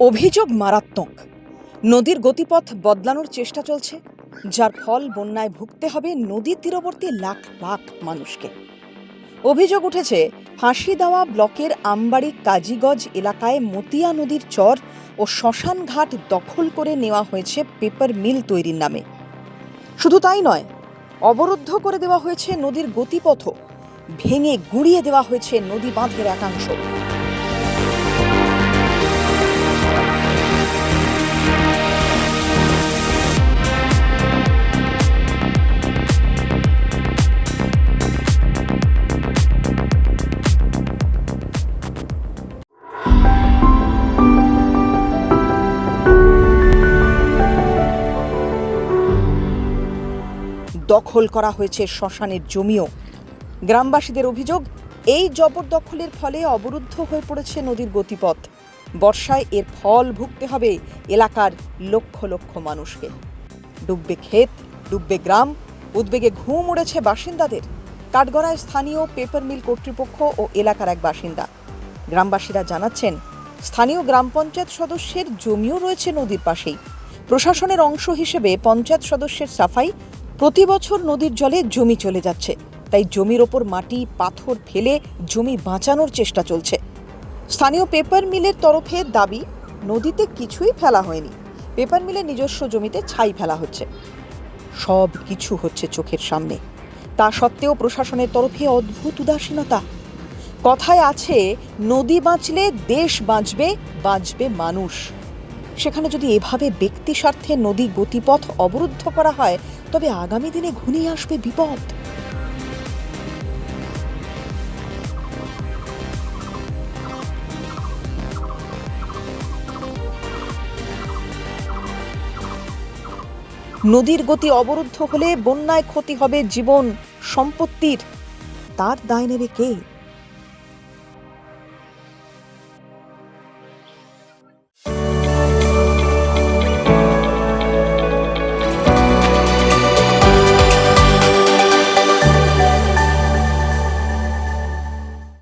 অভিযোগ মারাত্মক। নদীর গতিপথ বদলানোর চেষ্টা চলছে, যার ফল বন্যায় ভুগতে হবে নদীর তীরবর্তী লাখ লাখ মানুষকে। অভিযোগ উঠেছে, ফাঁসি দেওয়া ব্লকের আমবাড়ি কাজীগজ এলাকায় মতিয়া নদীর চর ও শ্মশান ঘাট দখল করে নেওয়া হয়েছে পেপার মিল তৈরির নামে। শুধু তাই নয়, অবরুদ্ধ করে দেওয়া হয়েছে নদীর গতিপথও, ভেঙে গুঁড়িয়ে দেওয়া হয়েছে নদী বাঁধের একাংশ। দখল করা হয়েছে শ্মশানের জমিও। গ্রামবাসীদের অভিযোগ, এই জবরদখলের ফলে অবরুদ্ধ হয়ে পড়েছে নদীর গতিপথ। বর্ষায় এর ফল ভুগতে হবে এলাকার লক্ষ লক্ষ মানুষকে। ডুববে ক্ষেত, ডুববে গ্রাম, উদ্বেগে ঘুম উড়েছে বাসিন্দাদের। কাঠগড়ায় স্থানীয় পেপার মিল কর্তৃপক্ষ ও এলাকার এক বাসিন্দা। গ্রামবাসীরা জানাচ্ছেন, স্থানীয় গ্রাম পঞ্চায়েত সদস্যের জমিও রয়েছে নদীর পাশেই। প্রশাসনের অংশ হিসেবে পঞ্চায়েত সদস্যের সাফাই প্রতি বছর নদীর জলে জমি চলে যাচ্ছে। তাই জমির ওপর মাটি, পাথর ফেলে জমি বাঁচানোর চেষ্টা চলছে। স্থানীয় পেপার মিলের তরফে দাবি, নদীতে কিছুই ফেলা হয়নি। পেপার মিলের নিজস্ব জমিতে ছাই ফেলা হচ্ছে। সব কিছু হচ্ছে চোখের সামনে। তা সত্ত্বেও প্রশাসনের তরফে অদ্ভুত উদাসীনতা। কথায় আছে, নদী বাঁচলে দেশ বাঁচবে বাঁচবে মানুষ। সেখানে যদি এভাবে ব্যক্তি স্বার্থে নদী গতিপথ অবরুদ্ধ করা হয় তবে আগামী দিনে ঘনিয়ে আসবে বিপদ। নদীর গতি অবরুদ্ধ হলে বন্যায় ক্ষতি হবে জীবন, সম্পত্তির। তার দায় নেবে কে?